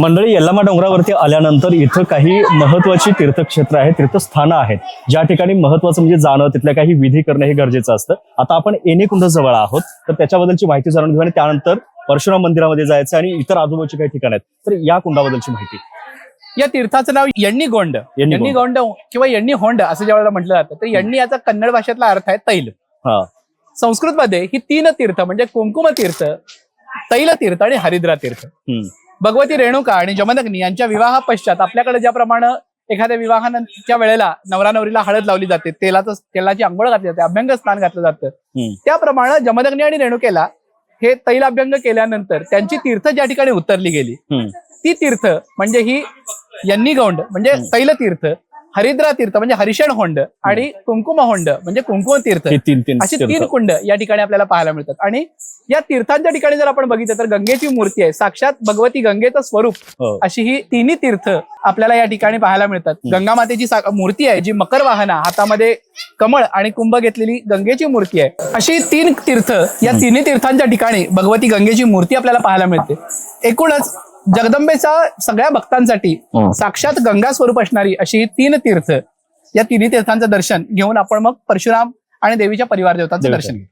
मंडळी यल्लामा डोंगरावरती आल्यानंतर इथं काही महत्वाची तीर्थक्षेत्र आहेत तीर्थस्थानं आहेत. ज्या ठिकाणी महत्वाचं म्हणजे जाणं तिथल्या काही विधी करणं हे गरजेचं असतं. आता आपण एनेकुंड जवळ आहोत तर त्याच्याबद्दलची माहिती जाणून घेऊ आणि त्यानंतर परशुराम मंदिरामध्ये जायचं आणि इतर आजूबाजूची काही ठिकाणं आहेत. तर या कुंडाबद्दलची माहिती. या तीर्थाचं नाव यण्णी गोंड. यण्णी गोंड. किंवा यण्णी होंड असं ज्या वेळेला म्हटलं जातं तर यण्णी याचा कन्नड भाषेतला अर्थ आहे तैल. हा. संस्कृत मध्ये ही तीन तीर्थ म्हणजे कुंकुम तीर्थ तैल तीर्थ आणि हरिद्रा तीर्थ. भगवती रेणुका आणि जमदग्नी यांच्या विवाहा पश्चात आपल्याकडे ज्याप्रमाणे एखाद्या विवाहाच्या वेळेला नवरा नवरीला हळद लावली जाते तेलाचं तेलाची आंघोळ घातली जाते अभ्यंग स्नान घातलं जातं. त्याप्रमाणे जमदग्नी आणि रेणुकेला हे तैल अभ्यंग केल्यानंतर त्यांची तीर्थ ज्या ठिकाणी उतरली गेली. ती तीर्थ म्हणजे ही यन्नी गौंड म्हणजे तैल तीर्थ हरिद्रा तीर्थ म्हणजे हरिशण होंड आणि कुंकुम होंड म्हणजे कुंकुम तीर्थ. तीन तीन अशी. तीन कुंड या ठिकाणी आपल्याला पाहायला मिळतात. आणि या तीर्थांच्या ठिकाणी जर आपण बघितलं तर गंगेची मूर्ती आहे. साक्षात भगवती गंगेचं स्वरूप हो. अशी ही तिन्ही तीर्थ आपल्याला या ठिकाणी पाहायला मिळतात. गंगा मातेची मूर्ती आहे जी मकर वाहना हातामध्ये कमळ आणि कुंभ घेतलेली गंगेची मूर्ती आहे. अशी तीन तीर्थ या तिन्ही तीर्थांच्या ठिकाणी भगवती गंगेची मूर्ती आपल्याला पाहायला मिळते. एकूणच जगदंबेचा सगळ्या भक्तांसाठी हं. साक्षात गंगा स्वरूप असणारी अशी तीन तीर्थ या तिन्ही तीर्थांचं दर्शन घेऊन आपण मग परशुराम आणि देवीच्या परिवार देवतांचं देवता. दर्शन घेऊ